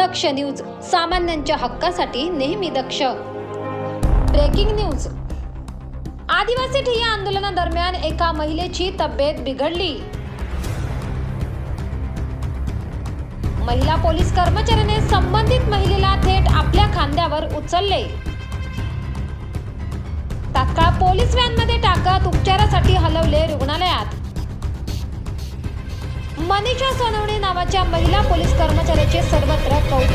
दक्ष news सामान्यांच्या हक्कासाठी नेहमी दक्ष. Breaking news. आदिवासी ठिय्या आंदोलनादरम्यान एका महिलेची तब्येत बिघडली. महिला पोलीस कर्मचाऱ्याने संबंधित महिलेला थेट आपल्या खांद्यावर उचलले. तात्काळ पोलीस व्हॅनमध्ये टाकत उपचारासाठी मनीषा सोनवणे नावाच्या महिला पोलीस कर्मचाऱ्याचे सर्वत्र कौतुक